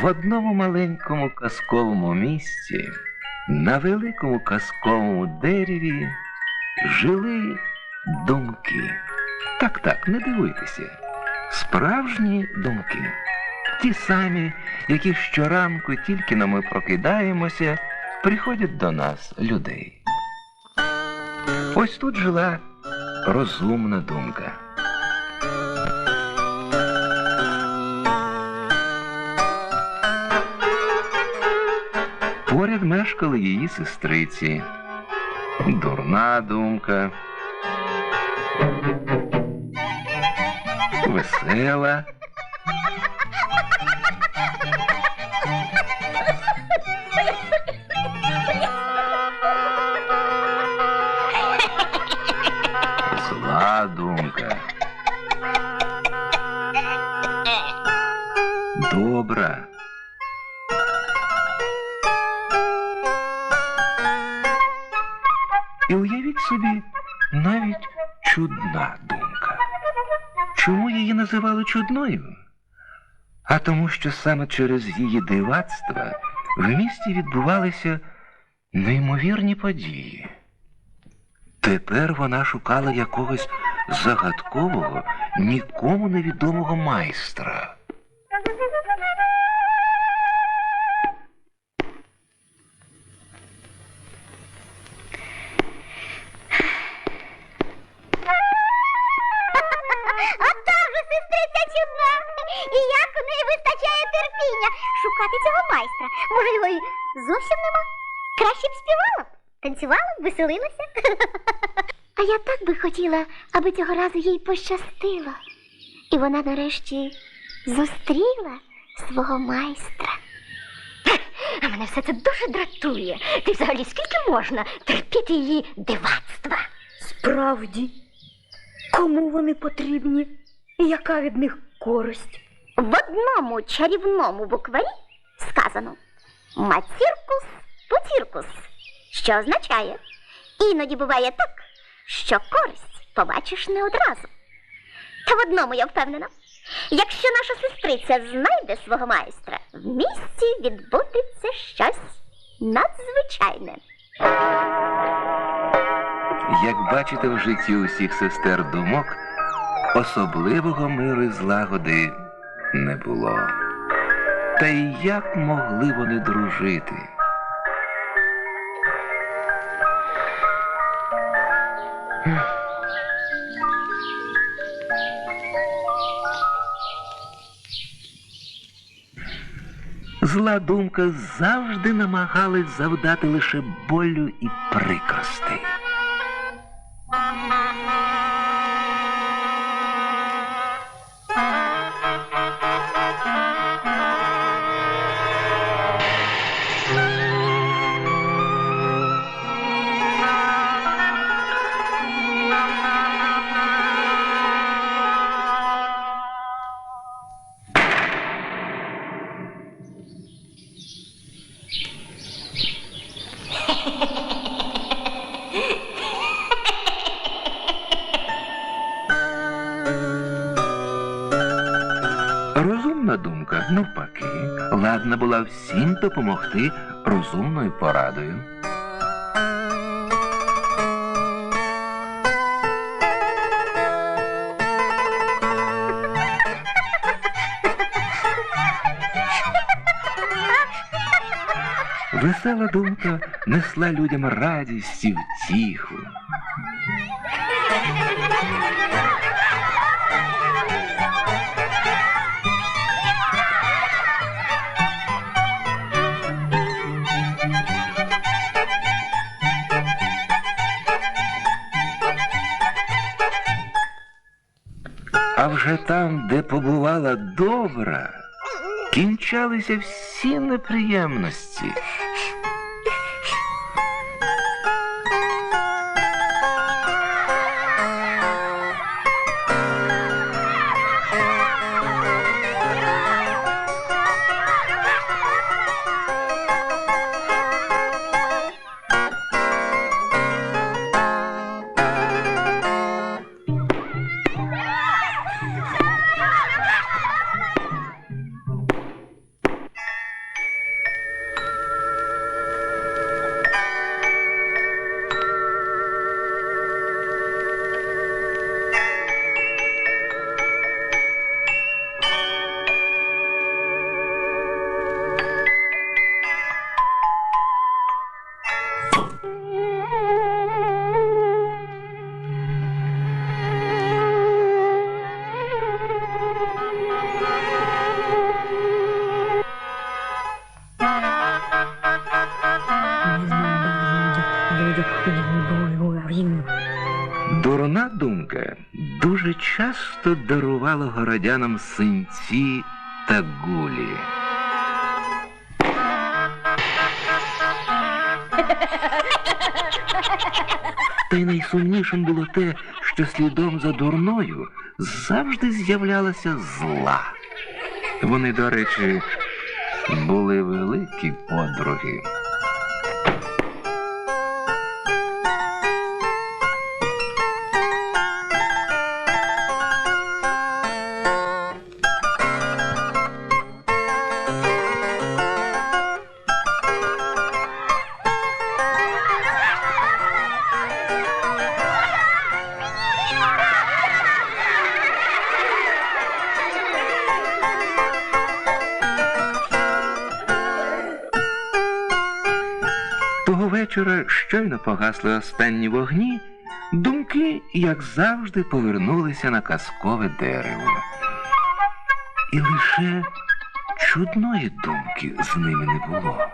В одному маленькому казковому місці на великому казковому дереві жили думки. Так, так, не дивуйтеся. Справжні думки. Ті самі, які щоранку, тільки но ми прокидаємося, приходять до нас, людей. Ось тут жила розумна думка. Мешкали її сестриці. Дурна думка. Весела. І уявіть собі навіть чудна думка. Чому її називали чудною? А тому, що саме через її дивацтва в місті відбувалися неймовірні події. Тепер вона шукала якогось загадкового, нікому невідомого майстра. Як вистачає терпіння шукати цього майстра. Може, його й зовсім нема? Краще б співала, б, танцювала, б, веселилася. А я так би хотіла, аби цього разу їй пощастило. І вона нарешті зустріла свого майстра. А мене все це дуже дратує. Ти взагалі скільки можна терпіти її дивацтва? Справді, кому вони потрібні і яка від них користь? В одному чарівному букварі сказано Маціркус пуціркус, що означає іноді буває так, що користь побачиш не одразу. Та в одному я впевнена, якщо наша сестриця знайде свого майстра, в місті відбудеться щось надзвичайне. Як бачите в житті усіх сестер думок, особливого миру і злагоди не було. Та й як могли вони дружити? Зла думка завжди намагалась завдати лише болю і прикростей. Розумна думка, навпаки, ладна була всім допомогти розумною порадою. Весела думка несла людям радість і втіху. Вже там, де побувала добра, кінчалися всі неприємності. Дурна думка дуже часто дарувала городянам синці та гулі. Та й найсумнішим було те, що слідом за дурною завжди з'являлася зла. Вони, до речі, були великі подруги. Вечора щойно погасли останні вогні, думки, як завжди, повернулися на казкове дерево. І лише чудної думки з ними не було.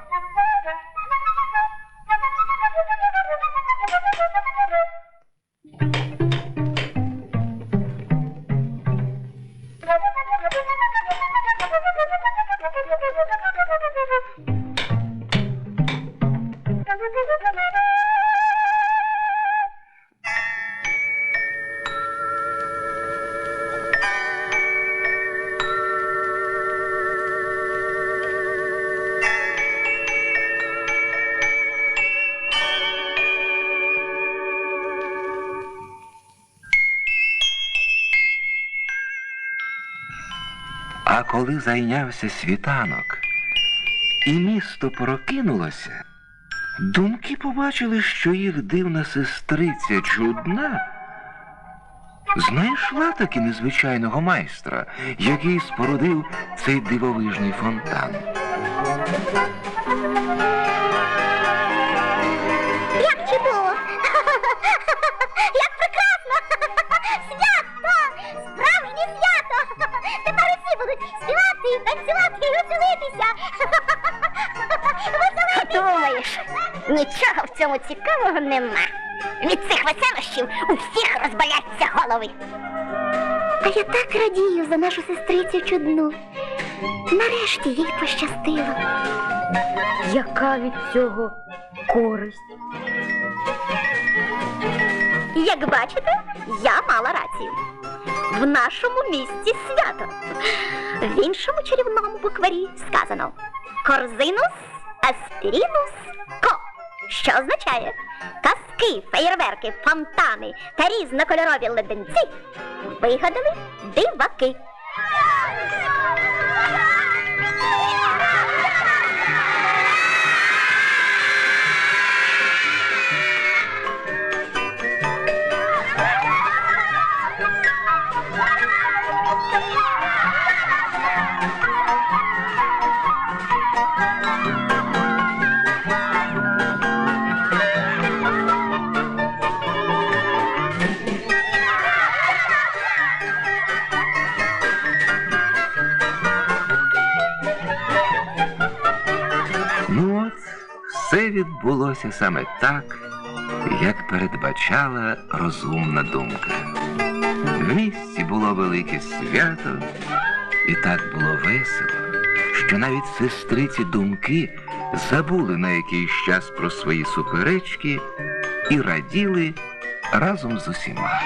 Коли зайнявся світанок, і місто прокинулося, думки побачили, що їх дивна сестриця чудна знайшла таки незвичайного майстра, який спорудив цей дивовижний фонтан. Як нічого в цьому цікавого нема. Від цих веселощів у всіх розболяться голови. А я так радію за нашу сестрицю чудну. Нарешті їй пощастило. Яка від цього користь? Як бачите, я мала рацію. В нашому місті свято. В іншому чарівному букварі сказано Корзинус аспірінус що означає казки, феєрверки, фонтани та різнокольорові леденці вигадали диваки. Все відбулося саме так, як передбачала розумна думка. В місті було велике свято, і так було весело, що навіть сестриці думки забули на якийсь час про свої суперечки і раділи разом з усіма.